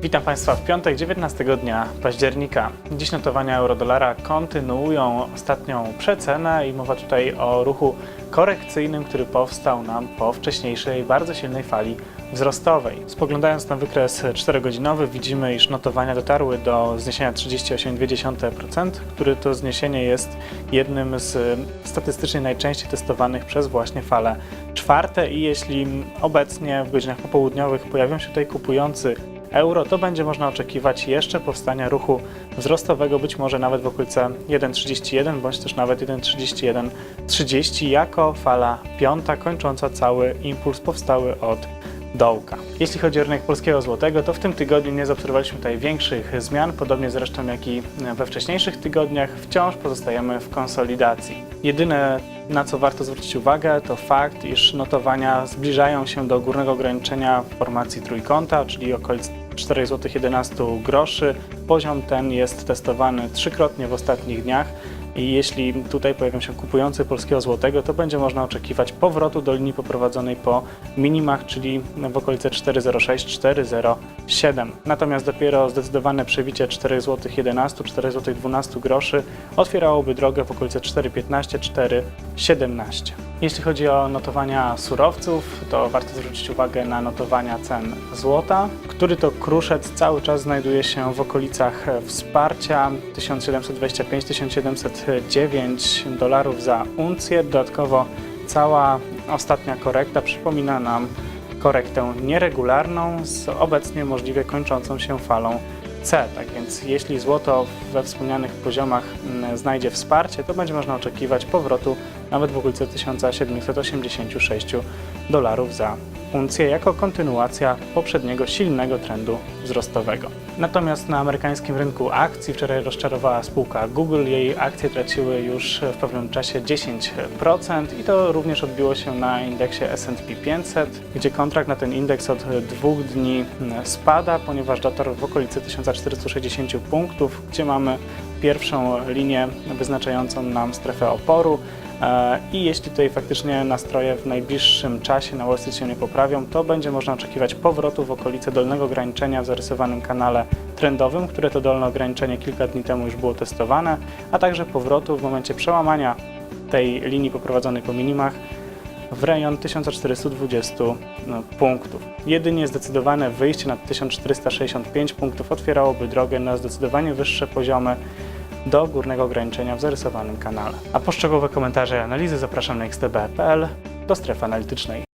Witam Państwa w piątek 19 dnia października. Dziś notowania euro-dolara kontynuują ostatnią przecenę i mowa tutaj o ruchu korekcyjnym, który powstał nam po wcześniejszej, bardzo silnej fali wzrostowej. Spoglądając na wykres 4-godzinowy widzimy, iż notowania dotarły do zniesienia 38,2%, który to zniesienie jest jednym z statystycznie najczęściej testowanych przez właśnie fale czwarte i jeśli obecnie w godzinach popołudniowych pojawią się tutaj kupujący euro, to będzie można oczekiwać jeszcze powstania ruchu wzrostowego, być może nawet w okolice 1,31 bądź też nawet 1,3130 jako fala piąta kończąca cały impuls powstały od dołka. Jeśli chodzi o rynek polskiego złotego, to w tym tygodniu nie zaobserwowaliśmy tutaj większych zmian, podobnie zresztą jak i we wcześniejszych tygodniach, wciąż pozostajemy w konsolidacji. Jedyne na co warto zwrócić uwagę, to fakt, iż notowania zbliżają się do górnego ograniczenia w formacji trójkąta, czyli okolic 4,11 zł. Poziom ten jest testowany trzykrotnie w ostatnich dniach i jeśli tutaj pojawią się kupujący polskiego złotego, to będzie można oczekiwać powrotu do linii poprowadzonej po minimach, czyli w okolice 4,06-4,07. Natomiast dopiero zdecydowane przebicie 4 zł 11, 4 zł 12 groszy otwierałoby drogę w okolice 4,15, 4,17. Jeśli chodzi o notowania surowców, to warto zwrócić uwagę na notowania cen złota, który to kruszec cały czas znajduje się w okolicach wsparcia 1725-1709 dolarów za uncję. Dodatkowo cała ostatnia korekta przypomina nam korektę nieregularną z obecnie możliwie kończącą się falą C. Tak więc jeśli złoto we wspomnianych poziomach mm, znajdzie wsparcie, to będzie można oczekiwać powrotu nawet w okolice 1786 dolarów za uncję jako kontynuacja poprzedniego silnego trendu wzrostowego. Natomiast na amerykańskim rynku akcji wczoraj rozczarowała spółka Google. Jej akcje traciły już w pewnym czasie 10% i to również odbiło się na indeksie S&P 500, gdzie kontrakt na ten indeks od dwóch dni spada, ponieważ dotarł w okolicy 1460 punktów, gdzie mamy pierwszą linię wyznaczającą nam strefę oporu. E, I jeśli tutaj faktycznie nastroje w najbliższym czasie na Wall Street się nie poprawią, to będzie można oczekiwać powrotu w okolice dolnego ograniczenia w zarysowanym kanale trendowym, które to dolne ograniczenie kilka dni temu już było testowane, a także powrotu w momencie przełamania tej linii poprowadzonej po minimach w rejon 1420 no, punktów. Jedynie zdecydowane wyjście na 1465 punktów otwierałoby drogę na zdecydowanie wyższe poziomy do górnego ograniczenia w zarysowanym kanale. A poszczegółowe komentarze i analizy zapraszam na xtb.pl do strefy analitycznej.